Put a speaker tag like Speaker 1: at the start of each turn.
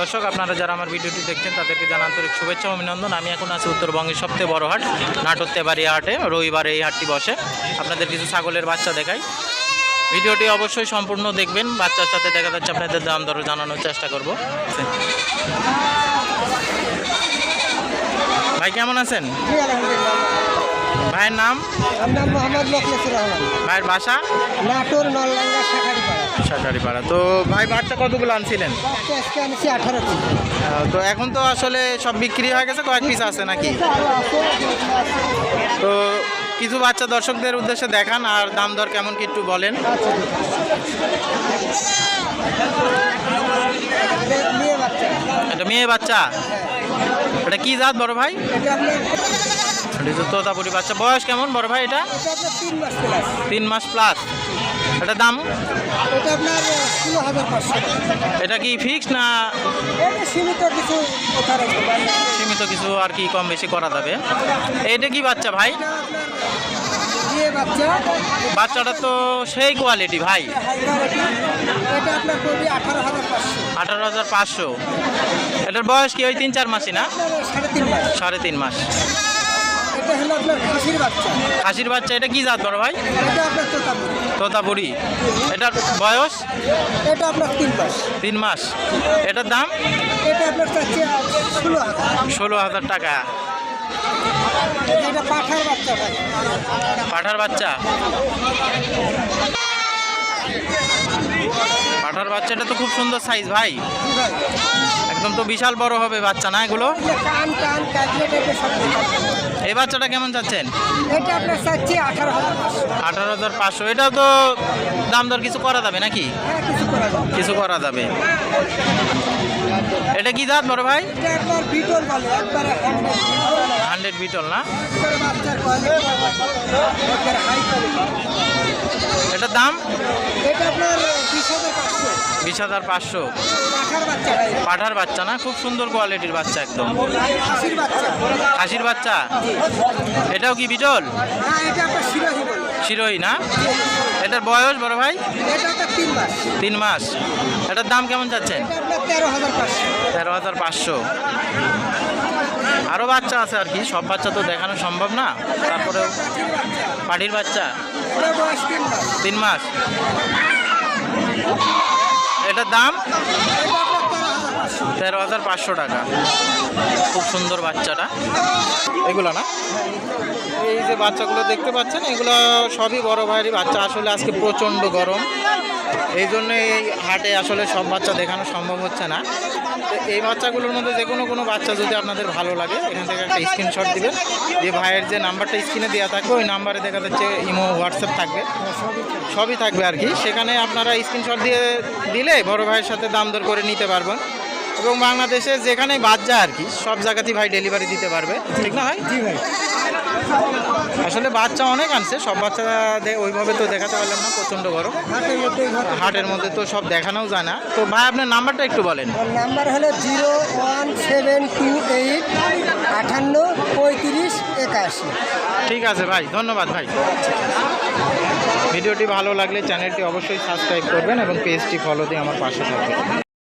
Speaker 1: দর্শক, আপনারা যারা আমার ভিডিওটি দেখছেন, তাদেরকে জানা আন্তরিক শুভেচ্ছা অভিনন্দন। আমি এখন আছি উত্তরবঙ্গের সবচেয়ে বড় হাট নাটোর তেবাড়িয়া হাটে। রবিবারে এই হাটটি বসে। আপনাদের কিছু ছাগলের বাচ্চা দেখাই। ভিডিওটি অবশ্যই সম্পূর্ণ দেখবেন। বাচ্চার সাথে দেখা যাচ্ছে, আপনাদের দাম দর জানানোর চেষ্টা করব। ভাই, কেমন আছেন? ভাইয়ের নাম?
Speaker 2: নাম মোহাম্মদ রহমান।
Speaker 1: ভাইয়ের বাসা?
Speaker 2: নাটোর নলডাঙ্গা
Speaker 1: তো ভাই বাচ্চা কতগুলো আনছিলেন?
Speaker 2: আজকে আনছি আঠারোটি
Speaker 1: তো এখন তো আসলে সব বিক্রি হয়ে গেছে কয়েক পিস আছে নাকি? তো কিছু বাচ্চা দর্শকদের উদ্দেশ্যে দেখান আর দাম দর কেমন কি একটু বলেন। এটা মেয়ে বাচ্চা? এটা কি জাত বড় ভাই?
Speaker 2: এটা
Speaker 1: এটা তোতাপুরি বাচ্চা। বয়স কেমন বড় ভাই এটা?
Speaker 2: তিন মাস প্লাস
Speaker 1: এটা দাম?
Speaker 2: এটা
Speaker 1: কি ফিক্স না
Speaker 2: সীমিত কিছু
Speaker 1: সীমিত কিছু আর কি কম বেশি করা যাবে? এটা কি বাচ্চা ভাই?
Speaker 2: বাচ্চা।
Speaker 1: বাচ্চাটা তো সেই কোয়ালিটি ভাই।
Speaker 2: আঠারো হাজার পাঁচশো।
Speaker 1: এটার বয়স কি ওই তিন চার মাসই না?
Speaker 2: সাড়ে তিন মাস। এটা খাসির বাচ্চা,
Speaker 1: এটা কি জাত বড় ভাই?
Speaker 2: তোতাপুরি।
Speaker 1: এটার বয়স?
Speaker 2: এটা আপনার তিন মাস।
Speaker 1: তিন মাস এটার দাম?
Speaker 2: এটা আপনার ষোলো হাজার
Speaker 1: টাকা।
Speaker 2: বাচ্চা
Speaker 1: পাঠার বাচ্চা? পাঠার বাচ্চাটা তো খুব সুন্দর সাইজ ভাই। একদম তো বিশাল বড় হবে বাচ্চা না এগুলো?
Speaker 2: এটা।
Speaker 1: এই বাচ্চাটা কেমন চাচ্ছেন?
Speaker 2: এটা আপনার চাচ্ছে আঠারো হাজার পাঁচশো।
Speaker 1: আঠারো হাজার পাঁচশো। এটাও তো দাম দর কিছু করা যাবে নাকি?
Speaker 2: হ্যাঁ কিছু করা যাবে।
Speaker 1: এটা কি জাত বড় ভাই?
Speaker 2: এটা হান্ড্রেড
Speaker 1: বিটল না? এটার দাম?
Speaker 2: এটা আপনার বিশ হাজার পাঁচশো। পাঠার বাচ্চা
Speaker 1: পাঠার না? খুব সুন্দর কোয়ালিটির বাচ্চা একদম।
Speaker 2: খাসির বাচ্চা।
Speaker 1: এটাও কি বিটল? শিরোই না? এটার বয়স বড় ভাই?
Speaker 2: তিন মাস।
Speaker 1: এটার দাম কেমন
Speaker 2: আপনার তেরো হাজার পাঁচশো।
Speaker 1: আরও বাচ্চা আছে আর কি সব বাচ্চা তো দেখানো সম্ভব না। তারপরেও পাটির বাচ্চা।
Speaker 2: তিন মাস।
Speaker 1: দাম?
Speaker 2: তেরো হাজার পাঁচশো
Speaker 1: টাকা। খুব সুন্দর বাচ্চাটা। এগুলো না? এই যে বাচ্চাগুলো দেখতে পাচ্ছেন, এগুলো সবই বড় ভাইয়েরই বাচ্চা। আসলে আজকে প্রচণ্ড গরম। এই জন্য এই হাটে আসলে সব বাচ্চা দেখানো সম্ভব হচ্ছে না। তো এই বাচ্চাগুলোর মধ্যে যে কোনো কোনো বাচ্চা যদি আপনাদের ভালো লাগে, এখান থেকে একটা স্ক্রিনশট দিবেন। যে ভাইয়ের যে নাম্বারটা স্ক্রিনে দেওয়া থাকবে, ওই নাম্বারে দেখা যাচ্ছে ইমো, হোয়াটসঅ্যাপ থাকবে। সবই থাকবে আর কি। সেখানে আপনারা স্ক্রিনশট দিয়ে দিলে বড় ভাইয়ের সাথে দাম দর করে নিতে পারবেন। এবং বাংলাদেশে যেখানে বাদ যায় আর কি সব জায়গাতেই ভাই ডেলিভারি দিতে পারবে। ঠিক না ভাই?
Speaker 2: জি ভাই।
Speaker 1: আসলে বাচ্চা অনেক আনছে সব বাচ্চা ওইভাবে তো দেখাতে পারলাম না প্রচণ্ড গরম।
Speaker 2: হাটের
Speaker 1: হাটের মধ্যে তো সব দেখানোও যায় না। তো ভাই আপনার নাম্বারটা একটু বলেন।
Speaker 2: নাম্বার হলো zero one seven two eight আঠান্ন পঁয়ত্রিশ একাশি।
Speaker 1: ঠিক আছে ভাই ধন্যবাদ ভাই। ভিডিওটি ভালো লাগলে চ্যানেলটি অবশ্যই সাবস্ক্রাইব করবেন এবং পেজটি ফলো দিয়ে আমার পাশে থাকবেন।